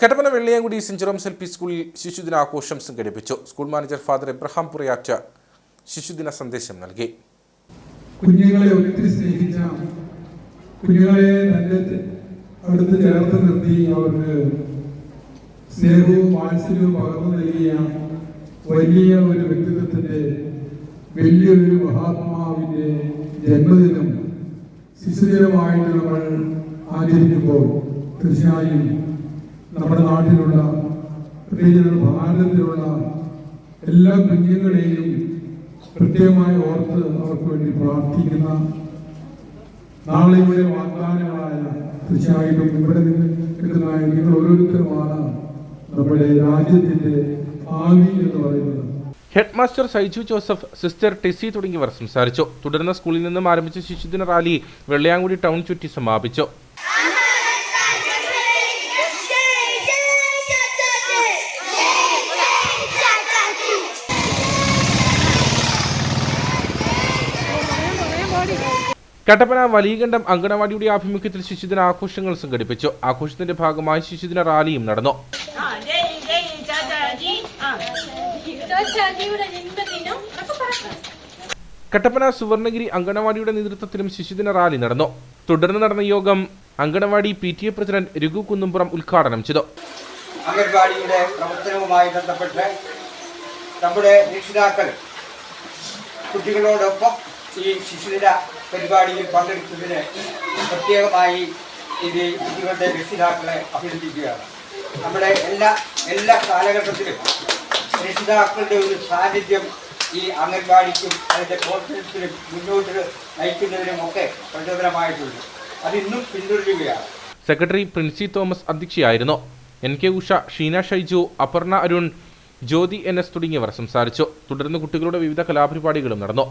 Kattappana Velliyamkudi Saint Jerome's L P സ്കൂളിൽ ശിശുദിനാഘോഷം സംഘടിപ്പിച്ചു. School manager Father Abraham Purayatta ശിശുദിന സന്ദേശം നൽകി. കുഞ്ഞുങ്ങളെ ഒത്തിരി സ്നേഹിച്ച കുഞ്ഞുങ്ങളെ തന്നെ അടുത്ത് ചേർത്ത് നിർത്തി അവർക്ക് സ്നേഹവും വാത്സല്യവും പകർന്നു നൽകിയ വലിയ ഒരു വ്യക്തിത്വത്തിന്റെ വലിയൊരു മഹാത്മാവിന്റെ ജന്മദിനം ശിശുദിനമായിട്ട് നമ്മൾ ആചരിക്കുമ്പോൾ തീർച്ചയായും നമ്മുടെ നാട്ടിലുള്ള പ്രത്യേകിച്ച് ഭാരതത്തിലുള്ള എല്ലാ കുഞ്ഞുങ്ങളെയും പ്രത്യേകമായി ഓർത്ത് അവർക്ക് വേണ്ടി പ്രാർത്ഥിക്കുന്ന നാളെയുടെ വാഗ്ദാനങ്ങളായ തീർച്ചയായിട്ടും ഇവിടെ നിന്ന് നിൽക്കുന്ന നിങ്ങൾ ഓരോരുത്തരുമാണ് നമ്മുടെ രാജ്യത്തിന്റെ ഭാവി എന്ന് പറയുന്നത്. Head master Saiju Joseph Sister Tessy തുടങ്ങിയവർ സംസാരിച്ചു. തുടർന്ന് സ്കൂളിൽ നിന്നും ആരംഭിച്ച ശിശുദിന റാലി വെള്ളയാങ്കുടി ടൗൺ ചുറ്റി സമാപിച്ചു. കട്ടപ്പന വലിയകണ്ഠം അങ്കണവാടിയുടെ ആഭിമുഖ്യത്തിൽ ശിശുദിന ആഘോഷങ്ങൾ സംഘടിപ്പിച്ചു. ആഘോഷത്തിന്റെ ഭാഗമായി ശിശുദിന റാലിയും നടന്നു. കട്ടപ്പന സുവർണഗിരി അങ്കണവാടിയുടെ നേതൃത്വത്തിലും ശിശുദിന റാലി നടന്നു. തുടർന്ന് നടന്ന യോഗം anganwadi P T A president Raghu Kunnumpuram ഉദ്ഘാടനം ചെയ്തു. അംഗൻവാടിയുടെ പ്രവർത്തനവുമായി ബന്ധപ്പെട്ട് നമ്മുടെ രക്ഷിതാക്കൾ കുട്ടികളോടൊപ്പം ഈ ശിശുദിന പരിപാടിയിൽ പങ്കെടുത്തതിന് പ്രത്യേകമായി ഇത് കുട്ടികളുടെ രക്ഷിതാക്കളെ അഭിനന്ദിക്കുകയാണ്. നമ്മുടെ എല്ലാ എല്ലാ കാലഘട്ടത്തിലും രക്ഷിതാക്കളുടെ ഒരു സാന്നിധ്യം ഈ അംഗൻവാടിക്കും അതിന്റെ പ്രവർത്തനത്തിനും മുന്നോട്ട് നയിക്കുന്നതിനും ഒക്കെ പ്രചോദനമായിട്ടുണ്ട്. അതിന്നും പിന്തുടരുകയാണ്. Secretary Princy Thomas അധ്യക്ഷയായിരുന്നു. N K Usha Sheena Shaiju Aparna Arun Jyothi N S തുടങ്ങിയവർ സംസാരിച്ചു. തുടർന്ന് കുട്ടികളുടെ വിവിധ കലാപരിപാടികളും നടന്നു.